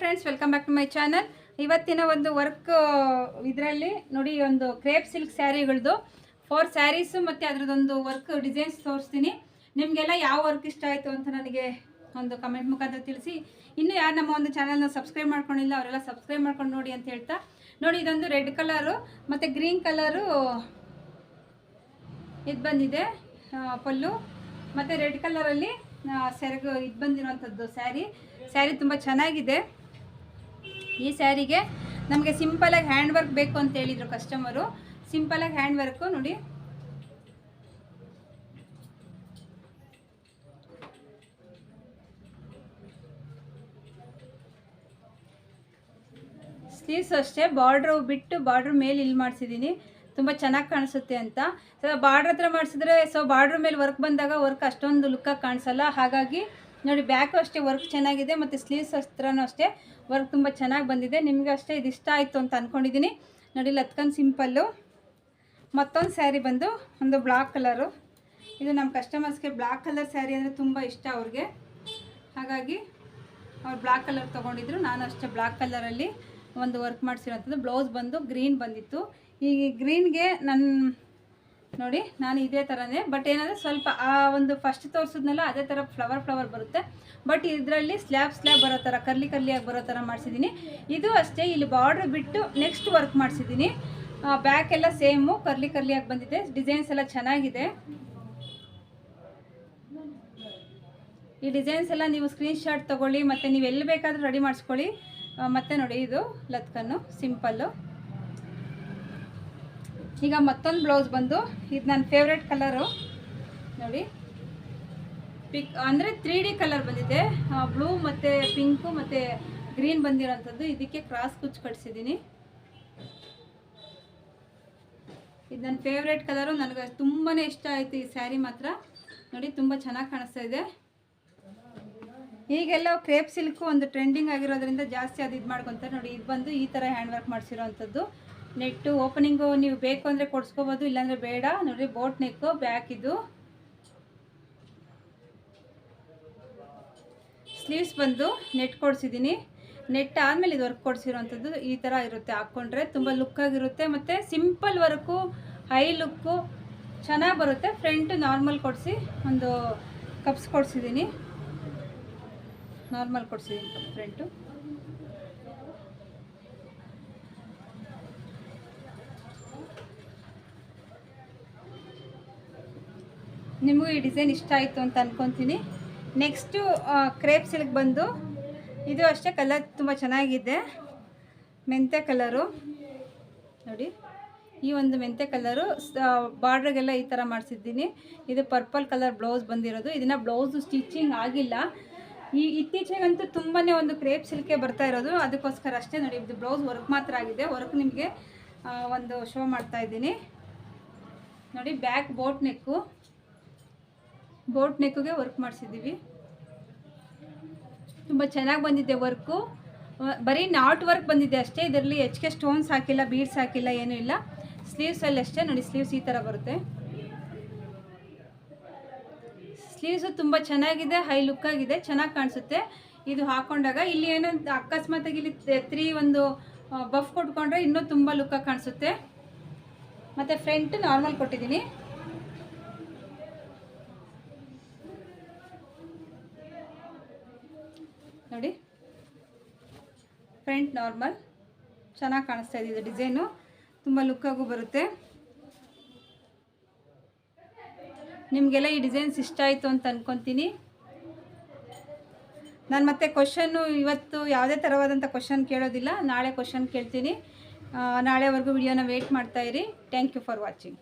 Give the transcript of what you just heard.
Friends welcome back to my channel ಇವತ್ತಿನ ಒಂದು work ಇದರಲ್ಲಿ ನೋಡಿ, ಒಂದು ಕ್ರೇಪ್ ಸಿಲ್ಕ್ ಸ್ಯಾರಿಗಳದ್ದು ಫೋರ್ ಸ್ಯಾರೀಸು ಮತ್ತು ಅದರದ್ದೊಂದು ವರ್ಕ್ ಡಿಸೈನ್ಸ್ ತೋರಿಸ್ತೀನಿ. ನಿಮಗೆಲ್ಲ ಯಾವ ವರ್ಕ್ ಇಷ್ಟ ಆಯಿತು ಅಂತ ನನಗೆ ಒಂದು ಕಮೆಂಟ್ ಮುಖಾಂತರ ತಿಳಿಸಿ. ಇನ್ನು ಯಾರು ನಮ್ಮ ಒಂದು ಚಾನಲ್ನ ಸಬ್ಸ್ಕ್ರೈಬ್ ಮಾಡ್ಕೊಂಡಿಲ್ಲ, ಅವರೆಲ್ಲ ಸಬ್ಸ್ಕ್ರೈಬ್ ಮಾಡ್ಕೊಂಡು ನೋಡಿ ಅಂತ ಹೇಳ್ತಾ. ನೋಡಿ, ಇದೊಂದು ರೆಡ್ ಕಲರು ಮತ್ತು ಗ್ರೀನ್ ಕಲರು ಇದು ಬಂದಿದೆ ಪಲ್ಲು. ಮತ್ತು ರೆಡ್ ಕಲರಲ್ಲಿ ಸೆರಗು ಇದು ಬಂದಿರೋವಂಥದ್ದು ಸ್ಯಾರಿ. ಸ್ಯಾರಿ ತುಂಬ ಚೆನ್ನಾಗಿದೆ. ಈ ಸ್ಯಾರಿಗೆ ನಮಗೆ ಸಿಂಪಲಾಗಿ ಹ್ಯಾಂಡ್ ವರ್ಕ್ ಬೇಕು ಅಂತ ಹೇಳಿದರು ಕಸ್ಟಮರು. ಸಿಂಪಲಾಗಿ ಹ್ಯಾಂಡ್ ವರ್ಕು ನೋಡಿ. ಸ್ಲೀವ್ಸ್ ಅಷ್ಟೇ ಬಾರ್ಡ್ರ್ ಬಿಟ್ಟು ಬಾರ್ಡ್ರ್ ಮೇಲೆ ಇಲ್ಲಿ ಮಾಡಿಸಿದ್ದೀನಿ. ತುಂಬ ಚೆನ್ನಾಗಿ ಕಾಣಿಸುತ್ತೆ ಅಂತ. ಸೊ ಬಾರ್ಡ್ರ್ ಹತ್ರ ಮಾಡಿಸಿದ್ರೆ ಸೊ ಬಾರ್ಡ್ರ್ ಮೇಲೆ ವರ್ಕ್ ಬಂದಾಗ ವರ್ಕ್ ಅಷ್ಟೊಂದು ಲುಕ್ಕಾಗಿ ಕಾಣಿಸಲ್ಲ. ಹಾಗಾಗಿ ನೋಡಿ ಬ್ಯಾಕು ಅಷ್ಟೇ ವರ್ಕ್ ಚೆನ್ನಾಗಿದೆ, ಮತ್ತು ಸ್ಲೀವ್ಸ್ ಹತ್ರನೂ ಅಷ್ಟೇ ವರ್ಕ್ ತುಂಬ ಚೆನ್ನಾಗಿ ಬಂದಿದೆ. ನಿಮಗೆ ಅಷ್ಟೇ ಇದು ಇಷ್ಟ ಆಯಿತು ಅಂತ ಅಂದ್ಕೊಂಡಿದ್ದೀನಿ ನೋಡಿ, ಲತ್ಕನ್ ಸಿಂಪಲ್ಲು ಮತ್ತೊಂದು ಸ್ಯಾರಿ ಬಂದು ಒಂದು ಬ್ಲಾಕ್ ಕಲರು ಇದು ನಮ್ಮ ಕಸ್ಟಮರ್ಸ್ಗೆ ಬ್ಲಾಕ್ ಕಲರ್ ಸ್ಯಾರಿ ಅಂದರೆ ತುಂಬ ಇಷ್ಟ ಅವ್ರಿಗೆ. ಹಾಗಾಗಿ ಅವ್ರು ಬ್ಲಾಕ್ ಕಲರ್ ತೊಗೊಂಡಿದ್ರು. ನಾನು ಅಷ್ಟೇ ಬ್ಲಾಕ್ ಕಲರಲ್ಲಿ ಒಂದು ವರ್ಕ್ ಮಾಡಿಸಿರೋಂಥದ್ದು ಬ್ಲೌಸ್ ಬಂದು ಗ್ರೀನ್ ಬಂದಿತ್ತು. ಈ ಗ್ರೀನ್ಗೆ ನನ್ನ ನೋಡಿ, ನಾನು ಇದೇ ಥರನೇ ಬಟ್ ಏನಂದರೆ ಸ್ವಲ್ಪ ಆ ಒಂದು ಫಸ್ಟ್ ತೋರಿಸಿದ್ನಲ್ಲ, ಅದೇ ಥರ ಫ್ಲವರ್ ಫ್ಲವರ್ ಬರುತ್ತೆ. ಬಟ್ ಇದರಲ್ಲಿ ಸ್ಲ್ಯಾಬ್ ಸ್ಲ್ಯಾಬ್ ಬರೋ ಥರ ಕರ್ಲಿ, ಕರ್ಲಿಯಾಗಿ ಬರೋ ಥರ ಮಾಡಿಸಿದ್ದೀನಿ. ಇದು ಅಷ್ಟೇ, ಇಲ್ಲಿ ಬಾರ್ಡ್ರ್ ಬಿಟ್ಟು ನೆಕ್ಸ್ಟ್ ವರ್ಕ್ ಮಾಡಿಸಿದ್ದೀನಿ. ಬ್ಯಾಕ್ ಎಲ್ಲ ಸೇಮು ಕರ್ಲಿ, ಕರ್ಲಿಯಾಗಿ ಬಂದಿದೆ. ಡಿಸೈನ್ಸ್ ಎಲ್ಲ ಚೆನ್ನಾಗಿದೆ. ಈ ಡಿಸೈನ್ಸ್ ಎಲ್ಲ ನೀವು ಸ್ಕ್ರೀನ್ಶಾಟ್ ತೊಗೊಳ್ಳಿ, ಮತ್ತು ನೀವು ಎಲ್ಲಿ ಬೇಕಾದರೂ ರೆಡಿ ಮಾಡಿಸ್ಕೊಳ್ಳಿ. ಮತ್ತು ನೋಡಿ, ಇದು ಲತ್ಕನ್ನು ಸಿಂಪಲ್ಲು ಈಗ ಮತ್ತೊಂದು ಬ್ಲೌಸ್ ಬಂದು ಇದು ನನ್ನ ಫೇವ್ರೆಟ್ ಕಲರು ನೋಡಿ. ಪಿಕ್ ಅಂದರೆ ತ್ರೀ ಡಿ ಕಲರ್ ಬಂದಿದೆ. ಬ್ಲೂ ಮತ್ತು ಪಿಂಕು ಮತ್ತು ಗ್ರೀನ್ ಬಂದಿರೋಂಥದ್ದು. ಇದಕ್ಕೆ ಕ್ರಾಸ್ ಕುಚ್ ಕಟ್ಸಿದ್ದೀನಿ ಇದು ನನ್ನ ಫೇವ್ರೆಟ್ ಕಲರು ನನಗೆ ತುಂಬಾ ಇಷ್ಟ ಆಯಿತು ಈ ಸ್ಯಾರಿ ಮಾತ್ರ. ನೋಡಿ, ತುಂಬ ಚೆನ್ನಾಗಿ ಕಾಣಿಸ್ತಾ ಇದೆ. ಈಗೆಲ್ಲ ಕ್ರೇಪ್ ಸಿಲ್ಕು ಒಂದು ಟ್ರೆಂಡಿಂಗ್ ಆಗಿರೋದ್ರಿಂದ ಜಾಸ್ತಿ ಅದು ಇದು ಮಾಡ್ಕೊತಾರೆ. ನೋಡಿ ಇದು ಬಂದು ಈ ಥರ ಹ್ಯಾಂಡ್ ವರ್ಕ್ ಮಾಡಿಸಿರೋವಂಥದ್ದು ನೆಟ್ಟು ಓಪನಿಂಗು ನೀವು ಬೇಕು ಅಂದರೆ ಕೊಡ್ಸ್ಕೋಬೋದು, ಇಲ್ಲಾಂದರೆ ಬೇಡ. ನೋಡಿ, ಬೋಟ್ ನೆಕ್ಕು, ಬ್ಯಾಕ್ ಇದು. ಸ್ಲೀವ್ಸ್ ಬಂದು ನೆಟ್ ಕೊಡಿಸಿದ್ದೀನಿ. ನೆಟ್ ಆದಮೇಲೆ ಇದು ವರ್ಕ್ ಕೊಡಿಸಿರೋವಂಥದ್ದು ಈ ಥರ ಇರುತ್ತೆ ಹಾಕ್ಕೊಂಡ್ರೆ. ತುಂಬ ಲುಕ್ಕಾಗಿರುತ್ತೆ ಮತ್ತು ಸಿಂಪಲ್ ವರ್ಕು, ಹೈ ಲುಕ್ಕು ಚೆನ್ನಾಗಿ ಬರುತ್ತೆ. ಫ್ರಂಟ್ ನಾರ್ಮಲ್ ಕೊಡಿಸಿ, ಒಂದು ಕಪ್ಸ್ ಕೊಡಿಸಿದ್ದೀನಿ. ನಾರ್ಮಲ್ ಕೊಡಿಸಿದ್ದೀನಿ ಫ್ರಂಟು. ನಿಮಗೂ ಈ ಡಿಸೈನ್ ಇಷ್ಟ ಆಯಿತು ಅಂತ ಅಂದ್ಕೊತೀನಿ ನೆಕ್ಸ್ಟು ಕ್ರೇಪ್ ಸಿಲ್ಕ್ ಬಂದು, ಇದು ಅಷ್ಟೇ ಕಲರ್ ತುಂಬ ಚೆನ್ನಾಗಿದೆ. ಮೆಂತೆ ಕಲರು ನೋಡಿ, ಈ ಒಂದು ಮೆಂತೆ ಕಲರು ಬಾರ್ಡ್ರಿಗೆಲ್ಲ ಈ ಥರ ಮಾಡಿಸಿದ್ದೀನಿ. ಇದು ಪರ್ಪಲ್ ಕಲರ್ ಬ್ಲೌಸ್ ಬಂದಿರೋದು. ಇದನ್ನು ಬ್ಲೌಸು ಸ್ಟಿಚಿಂಗ್ ಆಗಿಲ್ಲ. ಈ ಇತ್ತೀಚೆಗಂತೂ ತುಂಬಾ ಒಂದು ಕ್ರೇಪ್ ಸಿಲ್ಕೆ ಬರ್ತಾ ಇರೋದು. ಅದಕ್ಕೋಸ್ಕರ ಅಷ್ಟೇ ನೋಡಿ, ಇದು ಬ್ಲೌಸ್ ವರ್ಕ್ ಮಾತ್ರ ಆಗಿದೆ. ವರ್ಕ್ ನಿಮಗೆ ಒಂದು ಶೋ ಮಾಡ್ತಾ ಇದ್ದೀನಿ. ನೋಡಿ ಬ್ಯಾಕ್ ಬೋಟ್ ನೆಕ್ಕು ಬೋಟ್ ನೆಕ್ಕಿಗೆ ವರ್ಕ್ ಮಾಡಿಸಿದ್ದೀವಿ. ತುಂಬ ಚೆನ್ನಾಗಿ ಬಂದಿದೆ ವರ್ಕು. ಬರೀ ನಾಟ್ ವರ್ಕ್ ಬಂದಿದೆ ಅಷ್ಟೇ, ಇದರಲ್ಲಿ ಹೆಚ್ಚಿಗೆ ಸ್ಟೋನ್ಸ್ ಹಾಕಿಲ್ಲ, ಬೀಡ್ಸ್ ಹಾಕಿಲ್ಲ, ಏನೂ ಇಲ್ಲ. ಸ್ಲೀವ್ಸಲ್ಲಿ ಅಷ್ಟೇ, ನೋಡಿ ಸ್ಲೀವ್ಸ್ ಈ ಥರ ಬರುತ್ತೆ. ಸ್ಲೀವ್ಸು ತುಂಬ ಚೆನ್ನಾಗಿದೆ, ಹೈ ಲುಕ್ ಆಗಿದೆ, ಚೆನ್ನಾಗಿ ಕಾಣಿಸುತ್ತೆ. ಇದು ಹಾಕೊಂಡಾಗ ಇಲ್ಲಿ ಏನೋ ಅಕಸ್ಮಾತಾಗಿ ಇಲ್ಲಿ ತ್ರೀ ಒಂದು ಬಫ್ ಕೊಟ್ಕೊಂಡ್ರೆ ಇನ್ನೂ ತುಂಬ ಲುಕ್ಕಾಗಿ ಕಾಣಿಸುತ್ತೆ. ಮತ್ತು ಫ್ರಂಟ್ ನಾರ್ಮಲ್ ಕೊಟ್ಟಿದ್ದೀನಿ ನೋಡಿ ಫ್ರಂಟ್ ನಾರ್ಮಲ್. ಚೆನ್ನಾಗಿ ಕಾಣಿಸ್ತಾ ಇದೆ ಇದು ಡಿಸೈನು. ತುಂಬ ಲುಕ್ಕಾಗೂ ಬರುತ್ತೆ. ನಿಮಗೆಲ್ಲ ಈ ಡಿಸೈನ್ಸ್ ಇಷ್ಟ ಆಯಿತು ಅಂತ ಅಂದ್ಕೊತೀನಿ ನಾನು ಮತ್ತೆ ಕ್ವಶನ್ನು ಇವತ್ತು ಯಾವುದೇ ಥರವಾದಂಥ ಕ್ವಶನ್ ಕೇಳೋದಿಲ್ಲ. ನಾಳೆ ಕ್ವಶನ್ ಕೇಳ್ತೀನಿ. ನಾಳೆವರೆಗೂ ವಿಡಿಯೋನ ವೆಯ್ಟ್ ಮಾಡ್ತಾಯಿರಿ ಥ್ಯಾಂಕ್ ಯು ಫಾರ್ ವಾಚಿಂಗ್